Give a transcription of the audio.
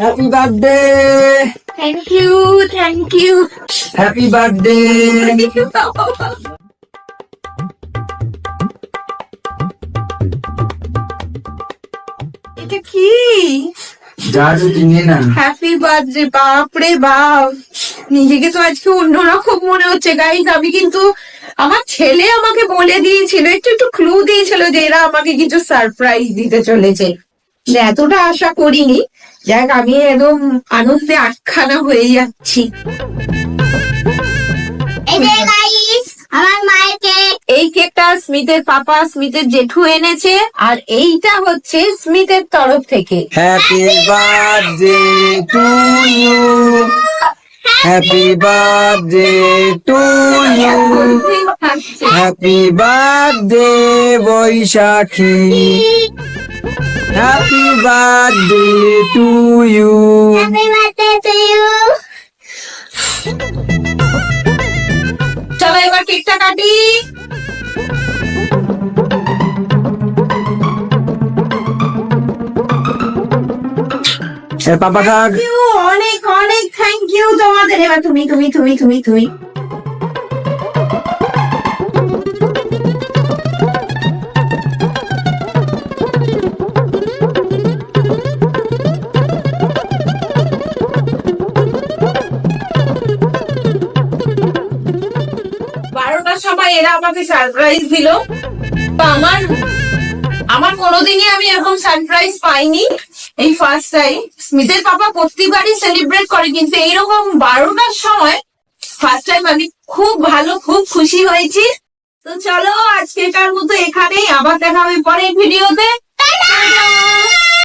Happy birthday thank you thank you happy birthday এটা কি যদি নিয়ে না হ্যাপি বার্থডে বাপ রে বাপ। নিজেকে তো আজকে অন্যরকম মনে হচ্ছে। গাইজ আমি কিন্তু আমার ছেলে আমাকে বলে দিয়েছিল একটু একটু ক্লু দিয়েছিল যে এরা আমাকে কিছু সারপ্রাইজ দিতে চলেছে। যে এতটা আশা করিনি যাক আমি একদম আনন্দে আটখানা হয়ে যাচ্ছি। এই আমার মায়ের কেক এই কেকটা স্মিথের পাপা স্মিথের জেঠু এনেছে আর এইটা হচ্ছে স্মিথের তরফ থেকে। Happy birthday to you happy birthday to you happy birthday Boishakhi happy birthday to you happy birthday to you চলো এবার কেকটা কাটি। পাপা you, অনেক অনেক থ্যাংক ইউ তোমাদের। এবার তুমি তুমি তুমি তুমি তুমি। বারোটার সময় এরা আমাকে সারপ্রাইজ দিল। আমার আমার কোনোদিনই আমি এরকম সারপ্রাইজ পাইনি এই ফার্স্ট টাইম স্মিথের পাপা প্রতিবারই সেলিব্রেট করে, কিন্তু এইরকম বারোটার সময় ফার্স্ট টাইম আমি খুব ভালো, খুব খুশি হয়েছি। তো চলো আজকেকার মতো এখানেই আবার দেখা হবে পরের ভিডিওতে